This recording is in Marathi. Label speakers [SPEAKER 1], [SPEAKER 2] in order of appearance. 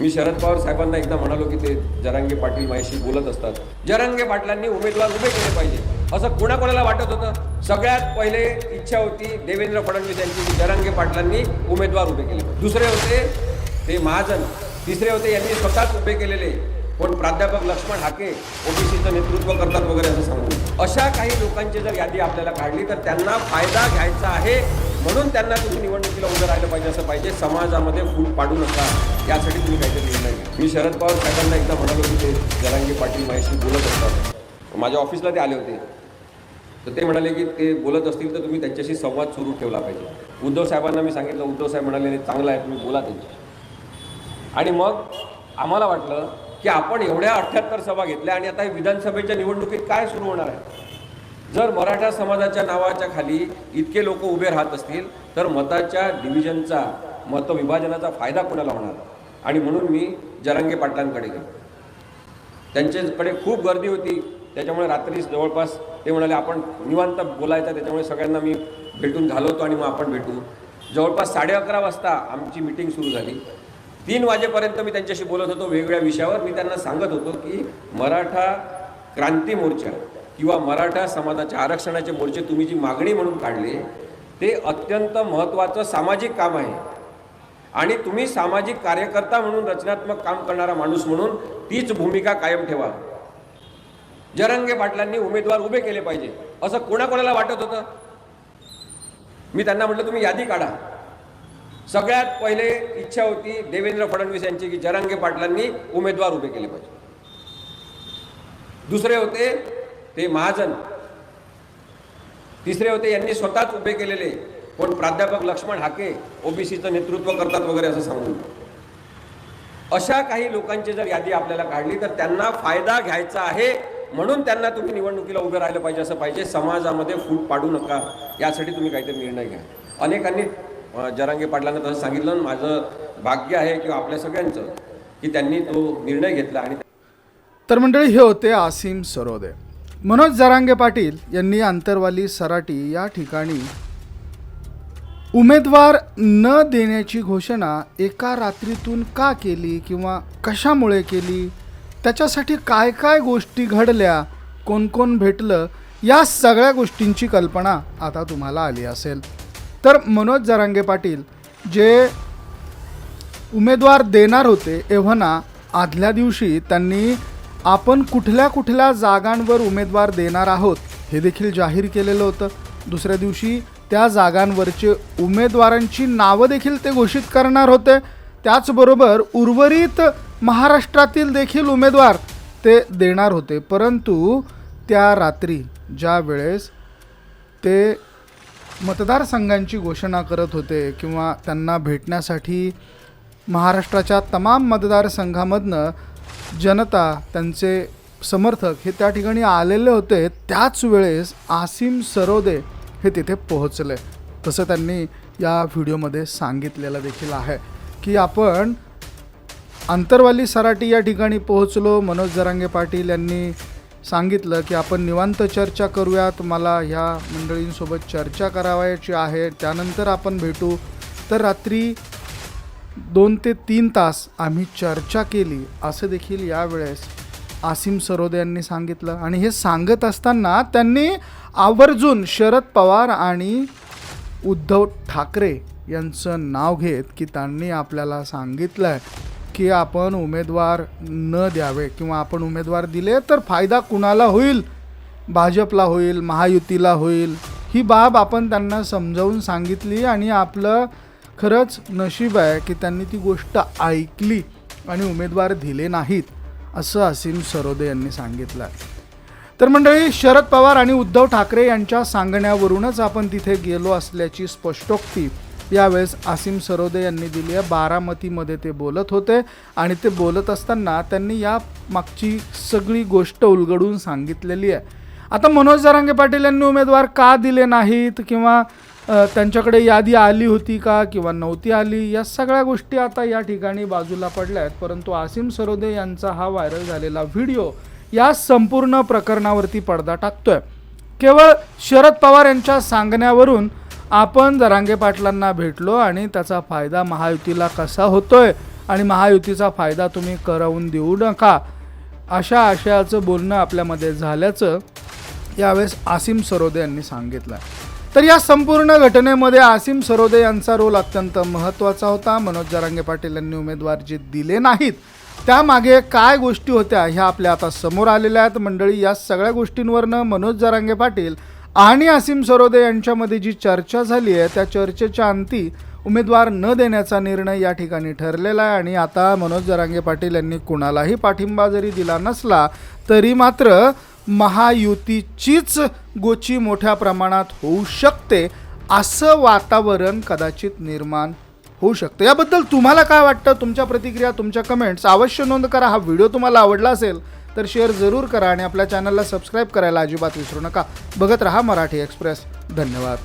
[SPEAKER 1] मी शरद पवार साहेबांना एकदा म्हणालो की ते जरांगे पाटील माझ्याशी बोलत असतात. जरांगे पाटलांनी उमेदवार उभे केले पाहिजे. असं कोणाकोणाला वाटत होतं? सगळ्यात पहिले इच्छा होती देवेंद्र फडणवीस यांची की जरांगे पाटलांनी उमेदवार उभे केले. दुसरे होते ते महाजन. तिसरे होते यांनी स्वतःच उभे केलेले. कोण प्राध्यापक लक्ष्मण हाके ओबीसीचं नेतृत्व करतात वगैरे असं सांगू अशा काही लोकांची जर यादी आपल्याला काढली तर त्यांना फायदा घ्यायचा आहे. म्हणून त्यांना तुम्ही निवडणुकीला उभं राहिलं पाहिजे असं पाहिजे. समाजामध्ये फूट पाडू नका. यासाठी तुम्ही काहीतरी निर्णय घ्या. मी शरद पवार साहेबांना एकदा म्हणालो की ते जरांगे पाटील माझ्याशी बोलत असतात. माझ्या ऑफिसला ते आले होते. तर ते म्हणाले की ते बोलत असतील तर तुम्ही त्यांच्याशी संवाद सुरू ठेवला पाहिजे. उद्धव साहेबांना मी सांगितलं उद्धव साहेब म्हणाले चांगलं आहे तुम्ही बोला त्यांच्याशी. आणि मग आम्हाला वाटलं की आपण एवढ्या अठ्ठ्याहत्तर सभा घेतल्या आणि आता हे विधानसभेच्या निवडणुकीत काय सुरू होणार आहे? जर मराठा समाजाच्या नावाच्या खाली इतके लोक उभे राहत असतील तर मताच्या डिव्हिजनचा मतविभाजनाचा फायदा कोणाला होणार? आणि म्हणून मी जरांगे पाटलांकडे गेलो. त्यांच्याकडे खूप गर्दी होती. त्याच्यामुळे रात्री जवळपास ते म्हणाले आपण निवांत बोलायचं. त्याच्यामुळे सगळ्यांना मी भेटून घालवतो आणि मग आपण भेटू. जवळपास साडे अकरा वाजता आमची मिटिंग सुरू झाली. तीन वाजेपर्यंत मी त्यांच्याशी बोलत होतो वेगवेगळ्या विषयावर. मी त्यांना सांगत होतो की मराठा क्रांती मोर्चा किंवा मराठा समाजाच्या आरक्षणाचे मोर्चे तुम्ही जी मागणी म्हणून काढले ते अत्यंत महत्त्वाचं सामाजिक काम आहे. आणि तुम्ही सामाजिक कार्यकर्ता म्हणून रचनात्मक काम करणारा माणूस म्हणून तीच भूमिका कायम ठेवा. जरंगे पाटलांनी उमेदवार उभे केले पाहिजे असं कोणाकोणाला वाटत होतं? मी त्यांना म्हटलं तुम्ही यादी काढा. सगळ्यात पहिले इच्छा होती देवेंद्र फडणवीस यांची की जरांगे पाटलांनी उमेदवार उभे केले पाहिजे. दुसरे होते ते महाजन. तिसरे होते यांनी स्वतःच उभे केलेले. कोण प्राध्यापक लक्ष्मण हाके ओबीसीचं नेतृत्व करतात वगैरे असं सांगून. अशा काही लोकांची जर यादी आपल्याला काढली तर त्यांना फायदा घ्यायचा आहे. म्हणून त्यांना तुम्ही निवडणुकीला उभे राहिलं पाहिजे असं पाहिजे. समाजामध्ये फूट पाडू नका. यासाठी तुम्ही काहीतरी निर्णय घ्या. अनेकांनी जरांगे पाटलांना तसं सांगितलं. माझं भाग्य आहे किंवा आपल्या सगळ्यांचं की त्यांनी तो निर्णय घेतला आणि
[SPEAKER 2] तर मंडळी हे होते आसिम सरोदे. मनोज जरांगे पाटील यांनी आंतरवाली सराटी या ठिकाणी उमेदवार न देण्याची घोषणा एका रात्रीतून का केली किंवा कशामुळे केली? त्याच्यासाठी काय काय गोष्टी घडल्या? कोण कोण भेटलं? या सगळ्या गोष्टींची कल्पना आता तुम्हाला आली असेल. तर मनोज जरांगे पाटील जे उमेदवार देणार होते एव्हाना आदल्या दिवशी त्यांनी आपण कुठल्या कुठल्या जागांवर उमेदवार देणार आहोत हे देखील जाहीर केलेलं होतं. दुसऱ्या दिवशी त्या जागांवरचे उमेदवारांची नावं देखील ते घोषित करणार होते. त्याचबरोबर उर्वरित महाराष्ट्रातील देखील उमेदवार ते देणार होते. परंतु त्या रात्री ज्या वेळेस ते मतदारसंघांची घोषणा करत होते किंवा त्यांना भेटण्यासाठी महाराष्ट्राच्या तमाम मतदारसंघामधनं जनता त्यांचे समर्थक हे त्या ठिकाणी आलेले होते. त्याच वेळेस आसिम सरोदे हे तिथे पोहोचले. तसं त्यांनी या व्हिडिओमध्ये सांगितलेलं देखील आहे की आपण अंतरवाली सराटी या ठिकाणी पोहोचलो. मनोज जरांगे पाटील यांनी सांगितलं की आपण निवांत चर्चा करूयात मला ह्या मंडळींसोबत चर्चा करावयाची आहे. त्यानंतर आपण भेटू. तर रात्री दोन ते तीन तास आम्ही चर्चा केली. असं देखील यावेळेस आसिम सरोदे यांनी सांगितलं. आणि हे सांगत असताना त्यांनी आवर्जून शरद पवार आणि उद्धव ठाकरे यांचं नाव घेत की त्यांनी आपल्याला सांगितलं आहे की आपण उमेदवार न द्यावे किंवा आपण उमेदवार दिले तर फायदा कुणाला होईल? भाजपला होईल महायुतीला होईल? ही बाब आपण त्यांना समजावून सांगितली आणि आपलं खरंच नशीब आहे की त्यांनी ती गोष्ट ऐकली आणि उमेदवार दिले नाहीत असं असीम सरोदे यांनी सांगितलं. आहे तर मंडळी शरद पवार आणि उद्धव ठाकरे यांच्या सांगण्यावरूनच आपण तिथे गेलो असल्याची स्पष्टोक्ती यावेळेस आसिम सरोदे यांनी दिली आहे. बारामतीमध्ये ते बोलत होते आणि ते बोलत असताना त्यांनी या मागची सगळी गोष्ट उलगडून सांगितलेली आहे. आता मनोज जरांगे पाटील यांनी उमेदवार का दिले नाहीत किंवा त्यांच्याकडे यादी आली होती का किंवा नव्हती आली? या सगळ्या गोष्टी आता या ठिकाणी बाजूला पडल्या आहेत. परंतु आसिम सरोदे यांचा हा व्हायरल झालेला व्हिडिओ या संपूर्ण प्रकरणावरती पडदा टाकतोय. केवळ शरद पवार यांच्या सांगण्यावरून आपण जरांगे पाटलांना भेटलो आणि त्याचा फायदा महायुतीला कसा होतोय आणि महायुतीचा फायदा तुम्ही करवून देऊ नका अशा आशयाचं बोलणं आपल्यामध्ये झाल्याचं यावेळेस आसिम सरोदे यांनी सांगितलं तर या संपूर्ण घटनेमध्ये आसिम सरोदे यांचा रोल अत्यंत महत्त्वाचा होता. मनोज जरांगे पाटील यांनी उमेदवार जे दिले नाहीत त्यामागे काय गोष्टी होत्या ह्या आपल्या आता समोर आलेल्या आहेत. मंडळी या सगळ्या गोष्टींवरनं मनोज जरांगे पाटील आणि आसिम सरोदे यांच्यामध्ये जी चर्चा झाली आहे त्या चर्चेच्या अंती उमेदवार न देण्याचा निर्णय या ठिकाणी ठरलेला आहे आणि आता मनोज जरांगे पाटील यांनी कुणालाही पाठिंबा जरी दिला नसला तरी मात्र महायुतीचीच गोची मोठ्या प्रमाणात होऊ शकते असं वातावरण कदाचित निर्माण होऊ शकतं. याबद्दल तुम्हाला काय वाटतं? तुमच्या प्रतिक्रिया तुमच्या कमेंट्स अवश्य नोंद करा. हा व्हिडिओ तुम्हाला आवडला असेल तर शेअर जरूर करा आणि आपल्या चॅनलला सबस्क्राईब करायला अजिबात विसरू नका. बघत रहा मराठी एक्सप्रेस धन्यवाद.